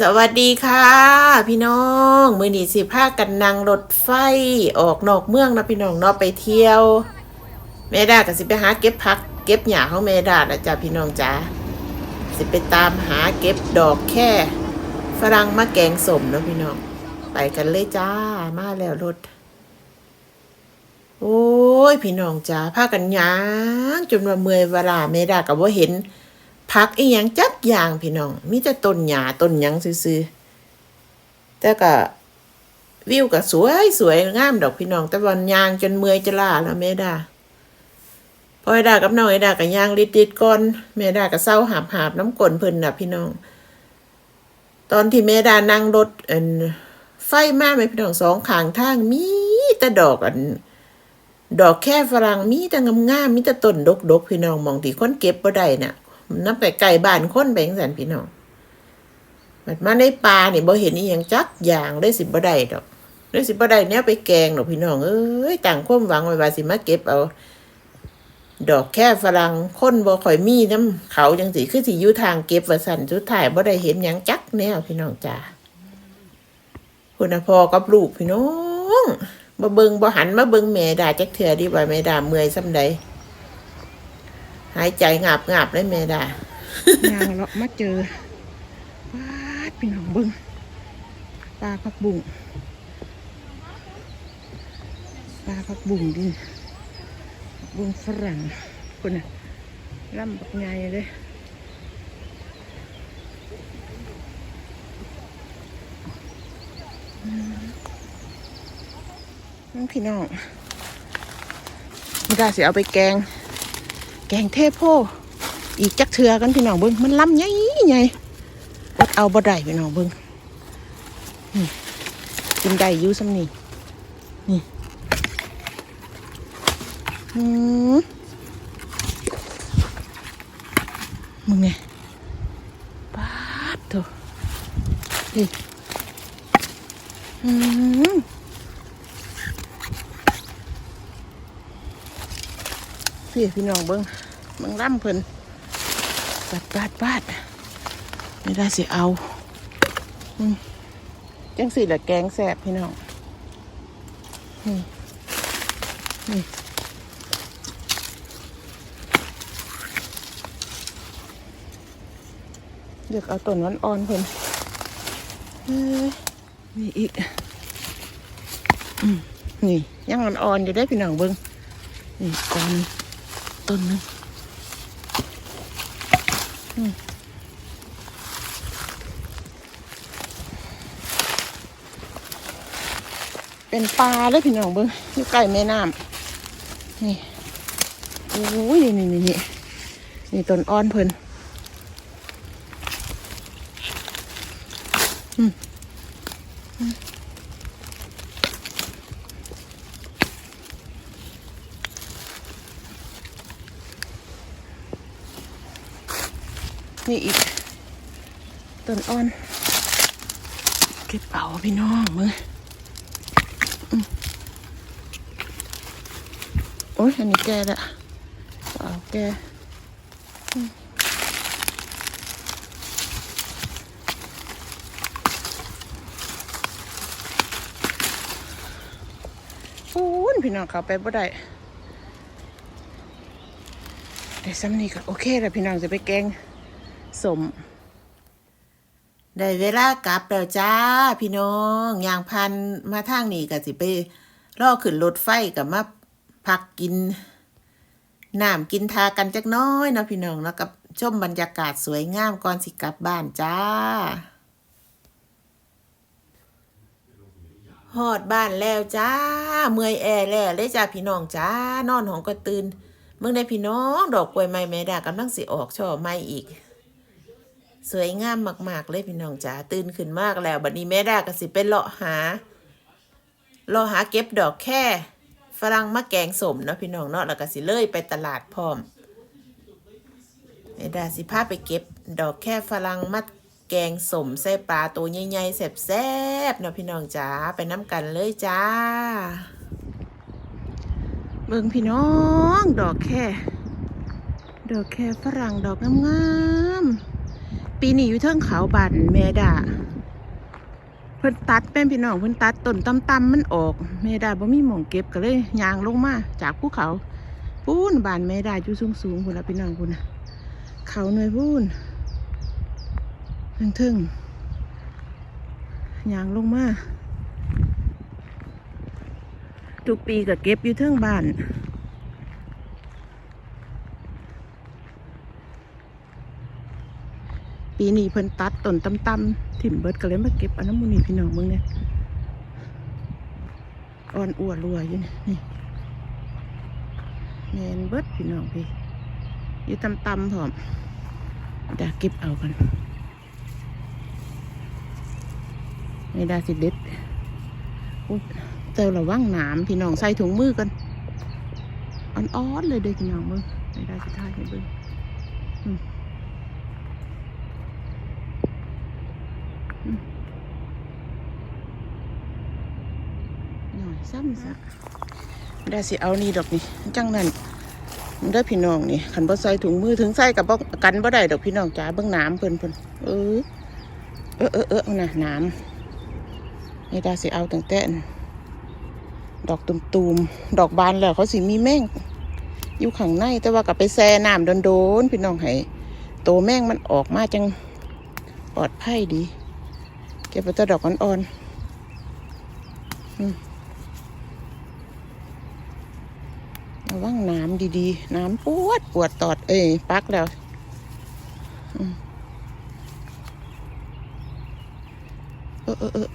สวัสดีค่ะ พี่น้องมือนีสิพากันนั่งรถไฟออกนอกเมืองนะพี่น้องเนาะไปเที่ยวแม่ดาก็สิไปหาเก็บผัก เก็บหญ้าของแม่ดาละจ้ะพี่น้องจ้า สิไปตามหาเก็บดอกแค่ ฝรั่งมาแกงสมเนาะพี่น้อง ไปกันเลยจ้า มาแล้วรถ โอ้ย พี่น้องจ้าพากันยางจนว่าเมื่อยเวลาแม่ดาก็บ่เห็นผักอีหยังจักอย่างพี่น้อง มีแต่ต้นหญ้าต้นหยังซื่อๆแต่ก็วิวก็สวยสวยงามดอกพี่น้อง แต่วันยางจนเมื่อยจะลาแล้วแม่ดา พอไอ้ดากับน้องไอ้ดาก็ย่างลิดๆก่อนแม่ดาก็เศร้าหาบหาบน้ำกลนเพิ่นน่ะพี่น้อง ตอนที่แม่ดานั่งรถอันไฟมาไหมพี่น้องสองข้างทางมีแต่ดอกอัน ดอกแค่ฝรั่งมีแต่งามๆมีแต่ต้นดกๆพี่น้องมองที่คนเก็บบ่ได้น่ะนับไปไก่บ้านคนไปจังซั่นพี่น้องบัดมาในป่าเนี่ยบ่เห็นอีหยังจักอย่างได้สิบ่ได้ดอกได้สิบ่ได้แนวไปแกงดอกพี่น้องเอ้ยต่างความหวังไว้ว่าสิมาเก็บเอา ดอกแค่ฝรั่งคนบ่ค่อยมีน้ำเขาจังสิคือสิอยู่ทางเก็บว่าซั่นสุดท้ายบ่ได้เห็นหยังจักแนวพี่น้องจ้าคุณพ่อกับลูกพี่น้องบ่เบิงบ่หันมาเบิงแม่ด่าจักเทื่อดีว่าแม่ด่าเมื่อยซำใดหายใจงาบงาบเลยแม่ด่ายางเลาะมาเจอวาดพี่น้องเบิ้งปลาผักบุ้งปลาผักบุ้งดิ บุงฝรั่งคนน่ะล่ำบักใหญ่เลยนั่นพี่น้องม่ได้สิเอาไปแกง แกงเทพโพอีกจักเถือกันพี่น้องเบิ้งมันล้ำใหญ่ใหญ่เอาบ่ได้พี่น้องเบิ้งกินได้ยู่ซ้ำนี่ อืมมึงไงปาดโถนี่อืมพี่พี่น้องเบิ้งมึงร่ำเพิ่นบาดบาดบาดไม่ได้สิเอาอืมจังสิละแกงแสบพี่น้องนี่นี่ เลือกเอาต้นวันอ่อนเพิ่นนี่อีกนี่ยังอ่อนๆอยู่ได้พี่น้องเบิ้งนี่ก่อนต้นนึงเป็นปลาเลยพี่น้องเบิ้งอยู่ใกล้แม่น้ำนี่โอ้ยนี่นี่นี่นี่ต้นอ้อนเพิ่น นี่อีกต้นอ้อน เก็บเอาพี่น้องมือโอ้ยอันนี้แกละเอาแกปูนพี่น้องเขาไปบ่ได้แต่ซ้ำนี่ก็โอเคแล้วพี่น้องจะไปแกง สมได้เวลากลับแล้วจ้า พี่น้องยางพันมาทางนี้ก็สิไปรอขึ้นรถไฟกับมาพักกินน้ำกินทากันจักน้อยนะพี่น้องแล้วกับชมบรรยากาศสวยงามก่อนสิกลับบ้านจ้าฮอดบ้านแล้วจ้า เมื่อยแอแล้วเลยจ้าพี่น้องจ้านอนหองก็ตื่นเมื่อได้พี่น้องดอกกล้วยไม้แม่ดากำลังสิออกช่อไม้อีก สวยงามมาก ๆ เลยพี่น้องจ๋าตื่นขึ้นมากแล้ว บัดนี้แม่ดาก็สิไปเลาะหาเลาะหาเก็บดอกแค่ฝรั่งมะแกงสมเนาะพี่น้องเนาะแล้วก็สิเลยไปตลาดพร้อมแม่ดาสิพาไปเก็บ ดอกแค่ฝรั่งมัดแกงสมใส่ปลาตัวใหญ่ๆแซ่บๆเนาะพี่น้องจ๋าไปน้ำกันเลยจ้า เบิ่งพี่น้อง ดอกแค่ ดอกแค่ฝรั่งดอกงามๆ ปีนี้อยู่เทิงเขาบันแม่ดาเพิ่นตัดเป็นพี่น้องเพิ่นตัดต้นตำๆมันออกแม่ดาบ่มีหม่องเก็บก็เลยยางลงมาจากภูเขาพูนบานแม่ดาอยู่สูงๆพุ่นละพี่น้องพุ่นนะเขาหน่วยพูนเทิงยางลงมาทุกปีก็เก็บอยู่เทิงบ้าน ปีนี้เพิ่นตัดต้นตำๆถิ่มเบิดก็เลยมาเก็บอันน้ำมูนี่พี่น้องมึงเนี่ยอ่อนอ้วนรวอยู่นี่นี่แมนเบิดพี่น้องพี่อยู่ตำๆพร้อมดี๋ยวเก็บเอากันไม่ได้สิเด็ดเตาระวังหนามพี่น้องใส่ถุงมือกันอ่อนๆเลยเด้อพี่น้องมึงไม่ได้สิท่ายให้เบิ่ง หน่อย ซ้ำซะได้สิเอานี่ดอกนี่จังนั้นมันได้พี่น้องนี่ขันบ่ใส่ถุงมือถึงใส่กับบ่กันบ่ได้ดอกพี่น้องจ๋าเบิ่งน้ำเพิ่นเพิ่นเออเออเออเออเอาน่ะน้ำนี่ได้สิเอาตั้งแต่อันดอกตุ่มๆดอกบานแล้วเขาสิมีแม่งอยู่ข้างในแต่ว่ากับไปแช่น้ำโดนๆพี่น้องให้โตแม่งมันออกมาจังปลอดภัยดี เก็บไปแต่ดอกอ่อนๆ ระวังน้ำดีๆ น้ำปวดปวดตอด เอ้ยปักแล้วเออเออเออ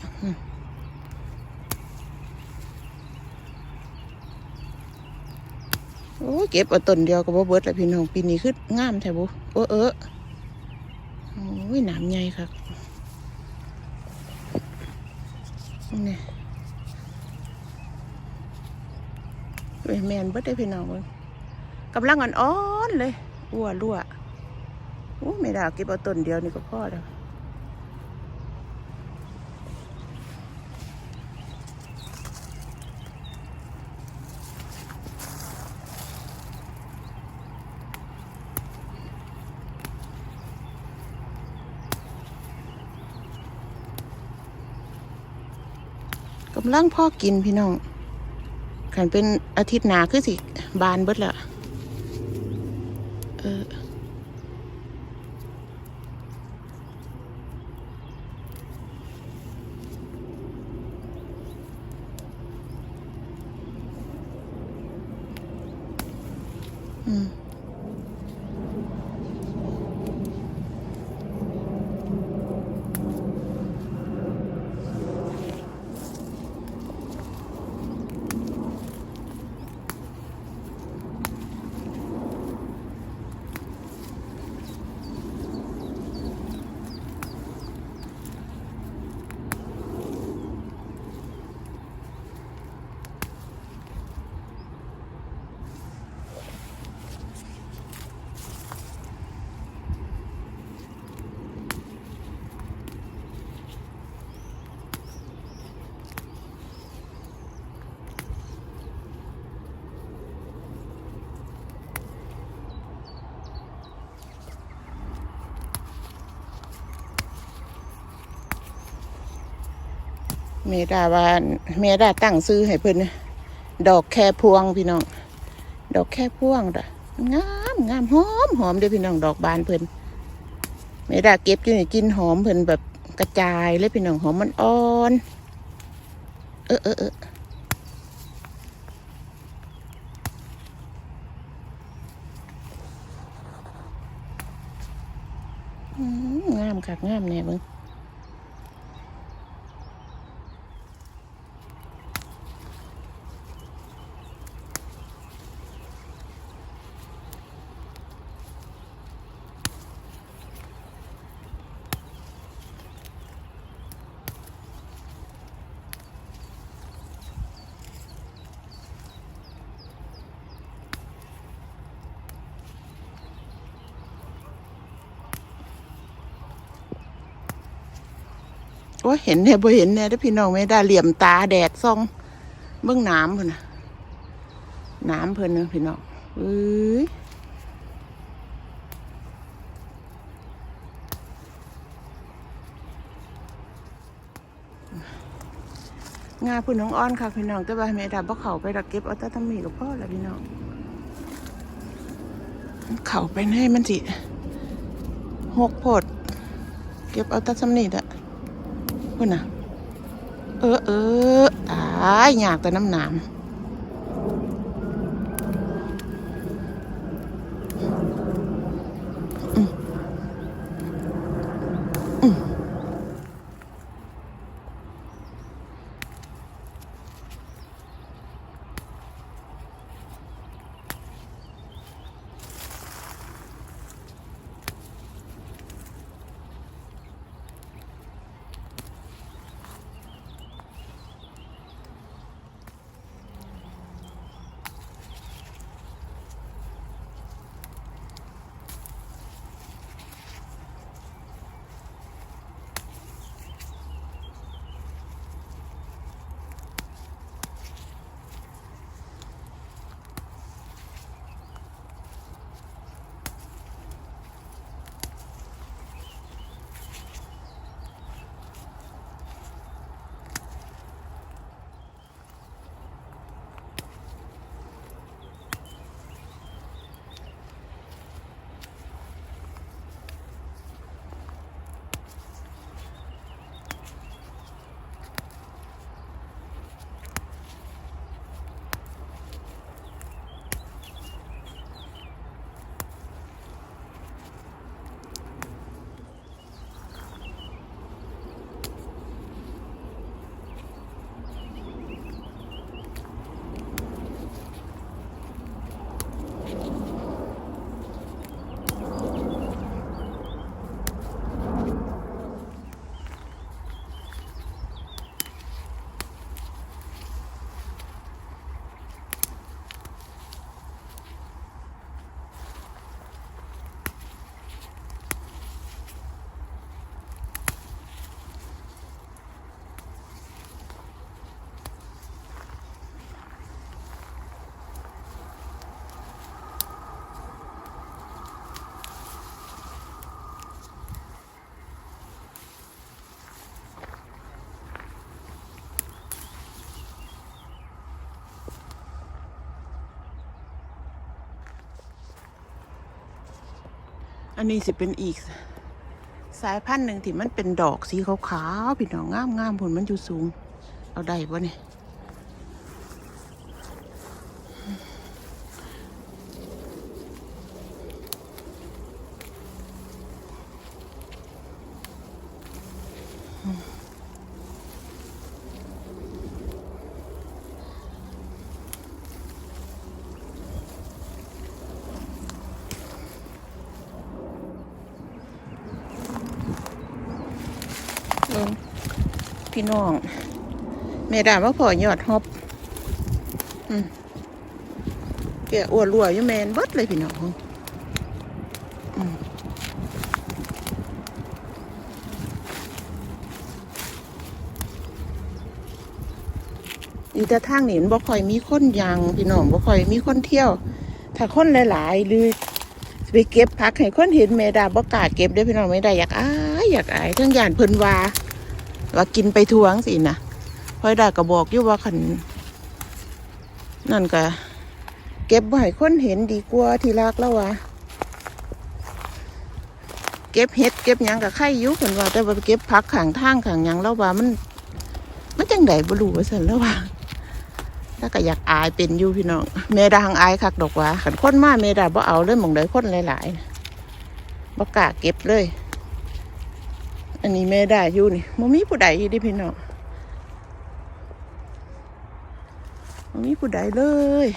โอ้ยเก็บเอาต้นเดียวกับเบิดแล้วพี่น้องปีนี้คืองามแท้บุเออเออโอ้ยน้ำใหญ่ครับนี่ เว้ย แมนเบิดได้พี่น้องเบิ่งกำลังอ่อนๆเลยอ้วนรั่วโอ้ไม่ได้เก็บเอาต้นเดียวนี่ก็พอแล้วกำลังพ่อกินพี่น้อง ขันเป็นอาทิตย์หนาคือสิบานเบิดละเออ เมดาว่าเมดาตั้งซื้อให้เพิ่นนดอกแค่พวงพี่น้อง ดอกแค่พวงด่ะงามงามหอมหอมเด้พี่น้องดอกบานเพิ่นเมดาเก็บอยู่นี่กินหอมเพิ่นแบบกระจายเลยพี่น้องหอมมันอ่อนเออเออเอออืมงามคักงามแน่เบิ่ง โอ้เห็นเนี่ยบ่เห็นเนี่ยเด้อพี่น้องไม่ได้เหลี่ยมตาแดดส่องเบื้องน้ำเพิ่นนะน้ำเพิ่นนึงพี่น้องเอ้ยงาพุ่นน้องอ้อนค่ะพี่น้องแต่ว่าแม่ดาบ่เข้าไปดอกเก็บเอาแต่ทำมีกับพ่อละพี่น้อง เขาไปให้มันสิหกพด เก็บเอาแตัสำนีดอะ พุ่นนะเออเออตายอยากแต่น้ำหนาม อันนี้สิเป็นอีก สายพันธุ์หนึ่งที่มันเป็นดอกสีขาวๆพี่น้องงามงามๆผลมันอยู่สูง เอาได้ปะเนี่ยเพี่น้องแม่ด่าว่าพอยอดฮอบอืมแกอ้วนรัวอยู่แมนบดเลยพี่น้องอืมอยู่แต่ทางนี่มันบ่ค่อยมีคนยางพี่น้องบ่ค่อยมีคนเที่ยว ถ้าคนหลายๆหรือไปเก็บผักให้คนเห็นแม่ดาบ่กล้าเก็บเด้พี่น้องไม่ได้อยากอายอยากอายทั้งย่านเพิ่นว่า ว่ากินไปทวงสินะพอยได้ก็บอกอยู่ว่าขันนั่นก็เก็บไว้ให้คนเห็นดีกว่าที่รักแล้ววะเก็บเห็ดเก็บยังกับไข่อยุคนว่า แต่ว่าเก็บผักขางทางขางยังแล้วว่ามันมันจังไดบ่รู้ว่าสันแล้วว่าถ้าก็อยากอายเป็นอยู่พี่น้องแม่ดาหังอายคักดอกว่าขันคนมาแม่ดาบ่เอาเลยหมองใดคนหลายๆบ่กล้าเก็บเลย อันนี้แม่ได้อยู่นี่มมีผู้ใดอยู่ดิพี่น้องมมีผู้ใดเลย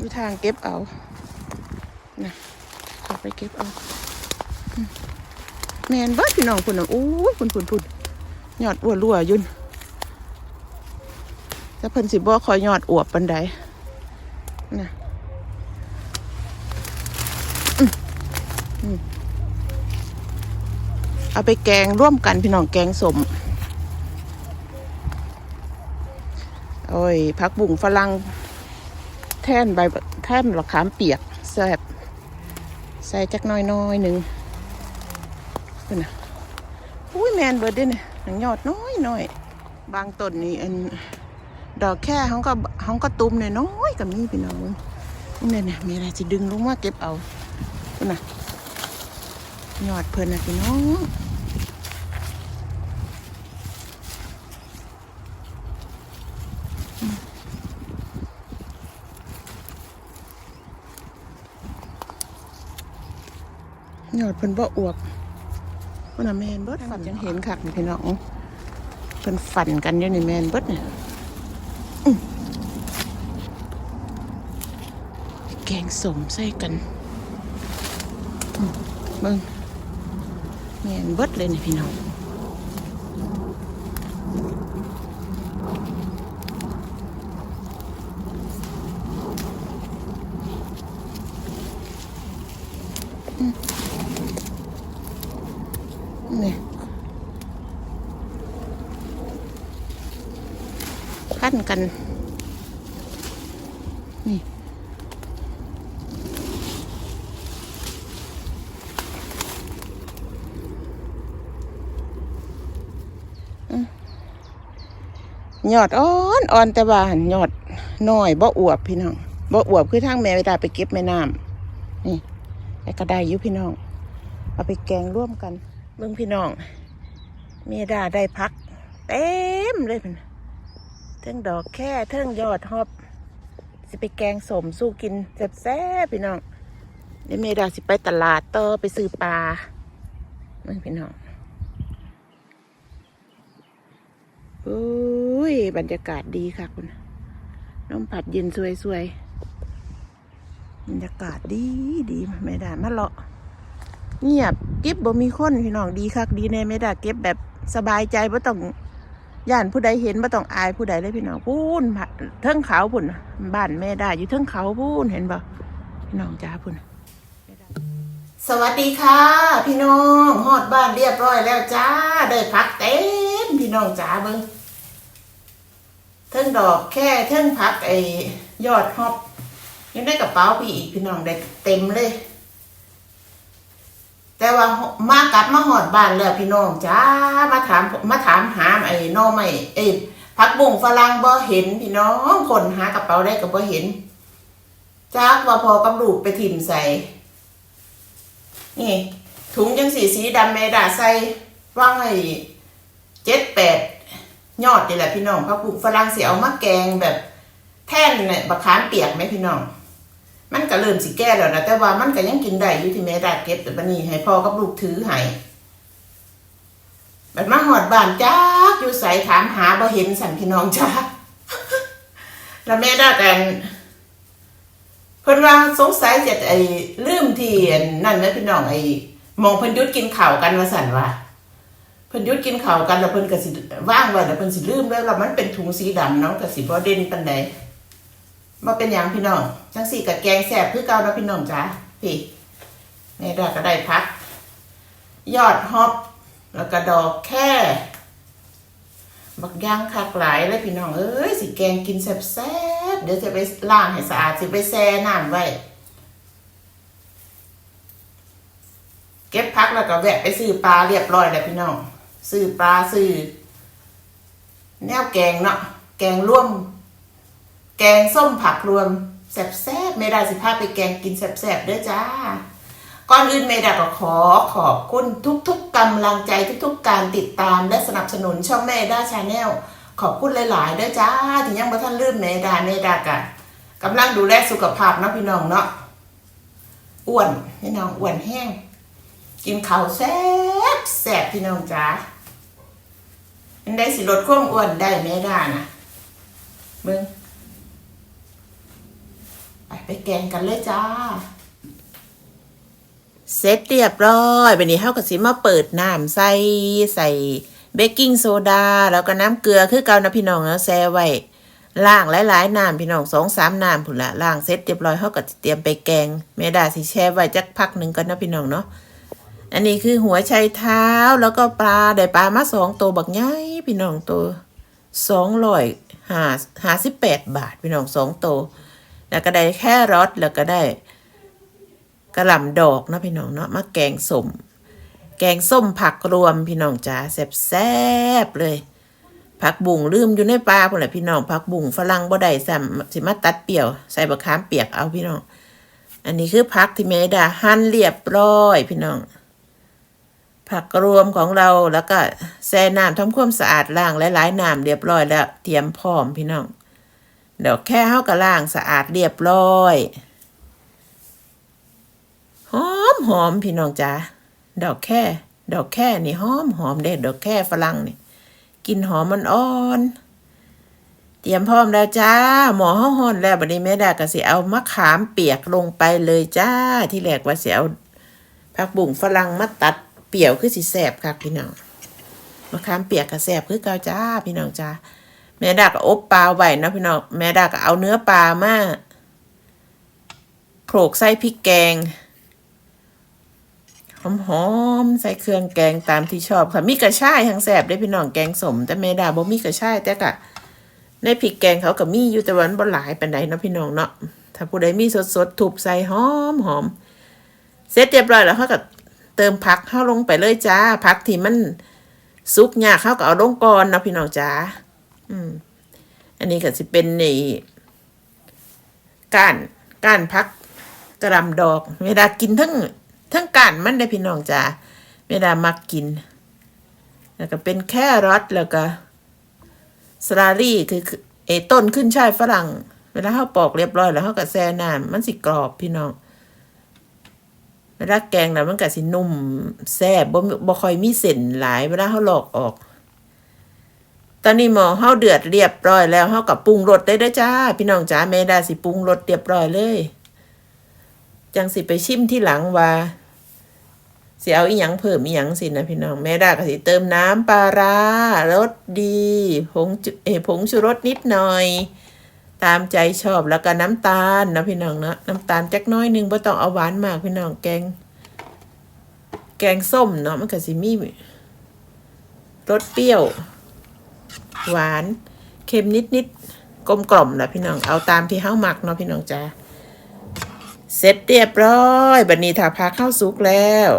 มีทางเก็บเอา นะขอไปเก็บเอา แมนบิดพี่น้องคุณน่ะโอ้ยคุณคุณคุณยอดอ้วนรั่วยุ่นแต่เพิ่นสิบ่คอยยอดอวบปันใดนะ อืม เอาไปแกงร่วมกันพี่น้องแกงสมโอ้ยผักบุ้งฝรั่งแท่นใบแท่นหลอกขามเปียกแซ่บใส่จักน้อยน้อยหนึ่งเป็นะอุ้ยแมนเบิร์ดด้เนี่ยหนังยอดน้อยน้อยบางต้นนี่อันดอกแค่เขาก็เขาก็ตุ้มเนี่ยน้อยกับมีพี่น้องเนี่ยเนี่ยมีอะไรจะดึงลงมาเก็บเอาเป็นนะ ยอดเพลินนะพี่น้องยอดเพิ่นบ่อวบว่าน่ะแมนเบิดฝันยังเห็นคักนี่พี่น้องเพิ่นฝันกันอยู่นี่แมนเบิดเนี่ยแกงสมใส่กันเบิ่ง แมนเบิดเลยนี่พี่น้องนี่ขั้นกันนี่ ยอดอ่อนอ่อนแต่ว่าหันยอดน้อยบ่อวบพี่น้องบ่อวบคือทางแม่เวลาไปเก็บแม่น้ำนี่แต่ก็ได้ยู่พี่น้อง เอาไปแกงร่วมกันเบิ่งพี่น้องเมดาได้พัก เต็มเลยพี่นเทิงดอกแค่เทิงยอดฮอบสิไปแกงสมสู้กินแซ่บๆพี่น้องเดี๋ยวเมดาสิไปตลาดต่อไปซื้อปลาเบิ่งพี่น้อง อุ้ย บรรยากาศดีค่ะคุณน้ำผัดเย็นสวยๆ บรรยากาศดีดีไม่ได้มาเลาะ เงียบเก็บบ่มีคนพี่น้องดีคักดีแน่ไม่ได้เก็บแบบสบายใจบ่ต้องย่านผู้ใดเห็นบ่ต้องอายผู้ใดเลยพี่น้องพูนเทิงเขาพุ่นบ้านแม่ได้อยู่เทิงเขาพูนเห็นบ่พี่น้องจ้าพุ่นสวัสดีค่ะ พี่น้องฮอดบ้านเรียบร้อยแล้วจ้า ได้พักเต็มพี่น้องจ้าเบิง เทิงดอกแค่เทิงพักไอ้ยอดฮอบยังได้กระเป๋าพี่อีกพี่น้องได้เต็มเลย แต่ว่ามากลับมาหอดบ้านแล้วพี่น้องจ้ามาถามมาถามหาไอ้หนอไม่ไอ้พักบุ้งฝรั่งบ่เห็นพี่น้องคนหากระเป๋าได้ก็บ่เห็นจ้าว่าพอกับลูกไปถิ่มใส่นี่ถุงจังสีสีดำเมดาใส่ว่างไอ้เจ็ดแปด ยอดนี่แหละพี่น้องพระปุกฝรั่งเสียเอามาแกงแบบแท่นเนี่ยบะขามเปียกไหมพี่น้อง มันก็เริ่มสิแก้แล้วนะแต่ว่ามันก็ยังกินได้อยู่ที่เมดาเก็บแต่บันนี้ให้พ่อกับลูกถือให้บัดมาหอดบ้านจ้าอยู่ใส่ถามหาบ่เห็นสั่นพี่น้องจ้าแล้วแม่ด้กันเพิ่นว่าสงสัยจะไอ้ลืมที่นนั่นนะพี่น้องไอ้มองเพิ่นยุดกินข้าวกันว่าสั่นว่า เพิ่นยุดกินข้าวกันแล้วเพิ่นก็สิว่างไว้แล้วเพิ่นสิลืมแล้วแล้วมันเป็นถุงสีดำเนาะก็สิบ่เด่นปานใดมาเป็นหยังพี่น้องจังสี่กับแกงแซ่บคือเก่านะพี่น้องจ้าพี่แม่ดาก็ได้พัก ยอดฮอปแล้วก็ดอกแค่บักย่างคักหลายเลยพี่น้องเอ้ยสิแกงกินแซ่บๆเดี๋ยวจะไปล้างให้สะอาดสิไปแช่น้ำไว้เก็บพักแล้วก็แวะไปซื้อปลาเรียบร้อยแล้วพี่น้อง ซื้อปลาซื้อแนวแกงเนาะแกงร่วม แกงส้มผักรวมแซ่บๆไม่ได้สิพาไปแกงกินแซ่บๆเด้อจ้าก่อนอื่นเมดาก็ขอขอบคุณทุกๆกำลังใจทุกๆการติดตามและสนับสนุนช่องแม่ด้าชาแนลขอบคุณหลายๆด้อจ้าที่ยังบ่ท่านลืมเมดาเมดากะกำลังดูแลสุขภาพนะพี่น้องเนาะอ้วนพี่น้องอ้วนแห้ง กินข้าวแซ่บแซ่บพี่น้องจ้า อันได้สิลดความอ้วนได้เมดานะเบิ่งไปไปแกงกันเลยจ้า เสร็จเรียบร้อยวันนี้เฮาก็สิมาเปิดน้ำใส่ใส่เบกกิ้งโซดาแล้วก็น้ำเกลือคือเกานะพี่น้องแล้วแซ่ไว้ล่างหลายๆน้ำพี่น้องสองสามน้ำผุนละล่างเสร็จเรียบร้อยเขาก็เตรียมไปแกงแม่ดาสิแช่ไว้จักพักหนึ่งก่อนนะพี่น้องเนาะ อันนี้คือหัวไชเท้าแล้วก็ปลาได้ปลามาสองตัวบักใหญ่พี่น้องตัวสองร้อยห้าห้าสิบแปดบาทพี่น้องสองตัวแล้วก็ได้แค่รสแล้วก็ได้กระหล่ำดอกนะพี่น้องเนาะมาแกงสมแกงส้มผักรวมพี่น้องจ๋าแซ่บเลย ผักบุ่งลืมอยู่ในปลาพุ่นแหละพี่น้องผักบุ่งฝรั่งบ่ได้ซ้ำสิมาตัดเปียว ใส่บะขามเปียกเอาพี่น้อง อันนี้คือผักที่เมดาหั่นเรียบร้อยพี่น้อง ผักรวมของเราแล้วก็แช่น้ำทำความสะอาดล้างหลายๆน้ำเรียบร้อยแล้วเตรียมพร้อมพี่น้องเดี๋ยวแค่เฮาก็ล้างสะอาดเรียบร้อยหอมหอมพี่น้องจ๋าดอกแค่ ดอกแค่นี่หอมหอมเด็ดดอกแค่ฝรั่งนี่กินหอมมันอ่อนเตรียมพร้อมแล้วจ้า หมอห้องหอนแล้วบัดนี้แม่ดาก็สิเอามะขามเปียกลงไปเลยจ้า ที่แรกว่าสิเอาผักบุ่งฝรั่งมาตัด เปียวคือสิแสบค่ะพี่น้องมะขามเปียกก็แสบคือเกาจ้าพี่น้องจ้าแม่ดาก็อบปลาไว้นะพี่น้องแม่ดาก็เอาเนื้อปลามาโขลกใส่พริกแกงหอมๆใส่เครื่องแกงตามที่ชอบค่ะมีกระชายทั้งแสบได้พี่น้องแกงสม แต่แม่ดาบ่มีกระชายแต่กะในพริกแกงเขาก็มีอยู่แต่วันบ่หลายปานใดเนาะพี่น้องเนาะถ้าผู้ใดมีสดๆทุบใส่หอมหอมเสร็จเรียบร้อยแล้วเขาก็ เติมผักเข้าลงไปเลยจ้าผักที่มันสุกยากเขาก็เอาลงก่อนเนาะพี่น้องจ้าอืม อันนี้ก็สิเป็นในก้านก้านพักกระลำดอก เวลากินทั้งทั้งก้านมันได้พี่น้องจ้าเวลามักกิน แล้วก็เป็นแครอทแล้วก็สลาลี่คือคือเอต้นขึ้นช่ายฝรั่ง เวลาเขาปอกเรียบร้อยแล้วเขาก็แช่น้ำมันสิกรอบพี่น้อง เวลาแกงแล้วมันก็สินุ่มแซ่บบ่มีบ่ค่อยมีเส้นหลายเวลาเขาหลอกออก ตอนนี้หมอเฮาเดือดเรียบร้อยแล้วเฮากับปรุงรสได้ด้อจ้า พี่น้องจ้าแม่ดาสิปรุงรสเรียบร้อยเลย จังสิไปชิมที่หลังว่าสิเอาอีหยังเพิ่มอีหยังสินะพี่น้องแม่ดาก็สิเติมน้ำปลาร้ารสดีผงเออผงชูรสนิดหน่อย ตามใจชอบแล้วก็น้ำตาลนะพี่น้องเนาะน้ำตาลจักน้อยหนึงบ่ต้องเอาหวานมากพี่น้องแกง แกงส้มเนาะมันก็สิมีรสเปรี้ยว หวานเค็มนิดนิดกลมกล่อมนะพี่น้องเอาตามที่เฮามักเนาะพี่น้องจ้าเสร็จเรียบร้อยบัดนี้ถ้าพักข้าวสุกแล้ว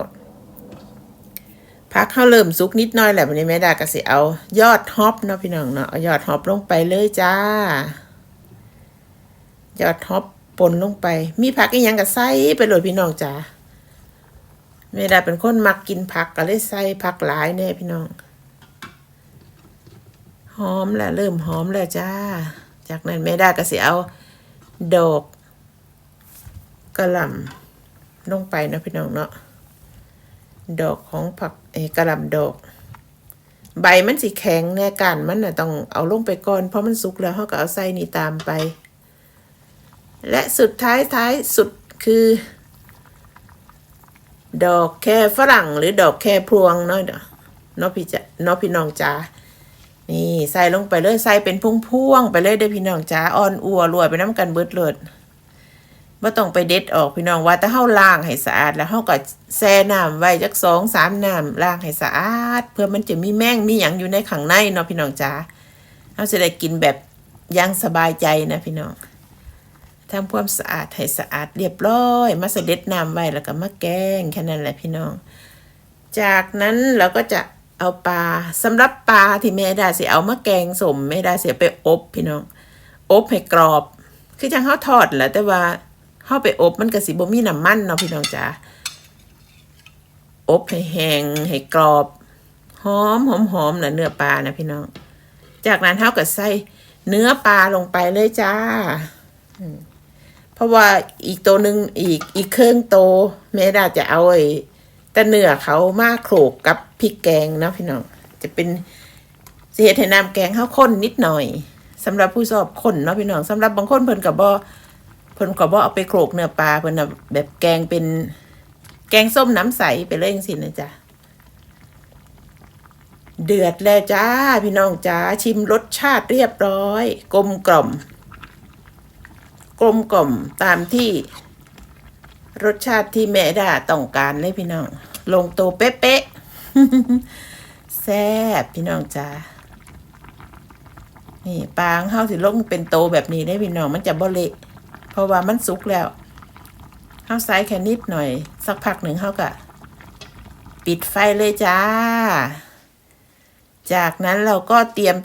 พักข้าวเริ่มสุกนิดหน้อยแหละบัดนี้แม่ดาก็สิเอายอดฮอปเนาะพี่น้องเนาะเอายอดฮอปลงไปเลยจ้า ยอดฮอปปนลงไป มีผักอีหยังก็ใส่ไปเลยพี่น้องจ้าแม่ดาเป็นคนมักกินผักก็เลยใส่ผักหลายแน่พี่น้อง หอมแล้วเริ่มหอมแล้วจ้า จากนั้นแม่ดาก็สิเอาดอกกระหล่ำลงไปนะพี่น้องเนาะ ดอกของผักเออกระหล่ำดอก ใบมันสีแข็งแน่กันมันน่ะต้องเอาลงไปก่อนเพราะมันสุกแล้วเขาก็เอาใส่นี่ตามไป และสุดท้ายท้ายสุดคือ ดอกแค่ฝรั่งหรือดอกแค่พวงเนาะเนาะเนาะพี่จะเนาะพี่น้องจ้านี่ใส่ลงไปเลยใส่เป็นพุ่งๆไปเลยเด้อพี่น้องจ้าอ่อนอัวรวยไปน้ำกันเบิดเลยว่าต้องไปเด็ดออกพี่น้องว่าแต่เฮาล้างให้สะอาด แล้วเฮาก็แช่น้ำไว้จักสองสามน้ำล้างให้สะอาด เพื่อมันจะมีแมงมีหยังอยู่ในข้างในเนาะพี่น้องจ้าเฮาจะได้กินแบบยังสบายใจนะพี่น้อง ทำความสะอาดให้สะอาดเรียบร้อย มาเสด็จน้ำไว้แล้วก็มาแกงแค่นั้นแหละพี่น้อง จากนั้นเราก็จะเอาปลาสำหรับปลาที่แม่ดาสิเอามาแกงสมแม่ดาเสียไปอบพี่น้อง อบให้กรอบ คือจังเขาทอดแหละแต่ว่าเขาไปอบมันก็สิบ่มีน้ำมันเนาะพี่น้องจ๋าอบให้แห้งให้กรอบหอมหอมหอมนะเนื้อปลานะพี่น้อง จากนั้นเขาก็ใส่เนื้อปลาลงไปเลยจ้า อืม เพราะว่าอีกตัวหนึ่งอีกอีกเครื่องโตแม่ดาจะเอาไอ้ต่เนื้อเขามาโขลกกับพริกแกงนะพี่น้อง จะเป็นเสียให้น้ำแกงข้าวข้นนิดหน่อยสำหรับผู้ชอบข้นเนาะพี่น้องสำหรับบางคนเพิ่นกับบ่เพิ่นกับบ่เอาไปโขลกเนื้อปลาเพิ่นนะแบบแกงเป็นแกงส้มน้ำใสไปเลยจังซี่นะจ๊ะเดือดแล้วจ้า พี่น้องจ้าชิมรสชาติเรียบร้อย กลมกล่อม กลมกล่อมตามที่รสชาติที่แม่ดาต้องการเลยพี่น้อง ลงตัวเป๊ะๆแซ่บพี่น้องจ้านี่ปลางเฮาสิลงเป็นโตแบบนี้ได้พี่น้องมันจะบ่เละเพราะว่ามันสุกแล้วเฮาใส่แค่นิดหน่อย สักพักหนึ่งเฮาก็ปิดไฟเลยจ้า จากนั้นเราก็เตรียม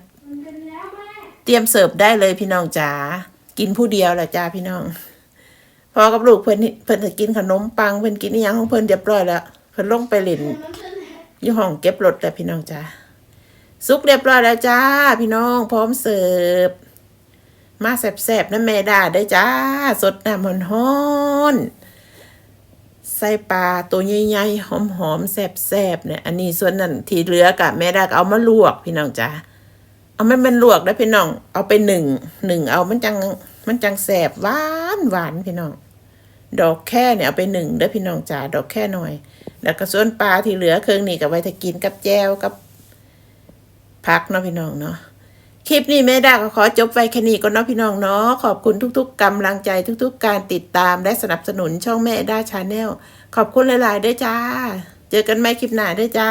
เตรียมเสิร์ฟได้เลยพี่น้องจ๋า กินผู้เดียวแหละจ้าพี่น้องพอกับลูกเพิ่นนี่เพิ่นจะกินขนมปังเพิ่นกินอหยังของเพิ่นเรียบร้อยแล้วเพิ่นลงไปเล่นอยู่ห้องเก็บรถแล้วพี่น้องจ้าสุกเรียบร้อยแล้วจ้า พี่น้องพร้อมเสิร์ฟมาแซ่บๆนะแม่ดาได้จ้า สดน้ำฮ้อนๆใส่ปลาตัวใหญ่ๆหอมๆแซ่บๆเนี่ยอันนี้ส่วนนั้นที่เหลือกะแม่ดาก็เอามาลวกพี่น้องจ้า เอามันเป็นลวกได้พี่น้อง เอาไปหนึ่งหนึ่งเอามันจังมันจังแสบหวานหวานพี่น้อง ดอกแค่เนี่ยเอาไปหนึ่งเด้อพี่น้องจ๋าดอกแค่หน่อย แล้วก็ส่วนปลาที่เหลือเครื่องนี่ก็ไว้ถ้ากินกับแจวกับผักเนาะพี่น้องเนาะคลิปนี้แม่ดาก็ขอจบไว้แค่นี้ก็เนาะพี่น้องเนาะขอบคุณทุก ๆกำลังใจทุก ๆ การติดตามและสนับสนุนช่องแม่ดาชาแนลขอบคุณหลายๆด้วยจ้า เจอกันใหม่คลิปหน้าด้วยจ้า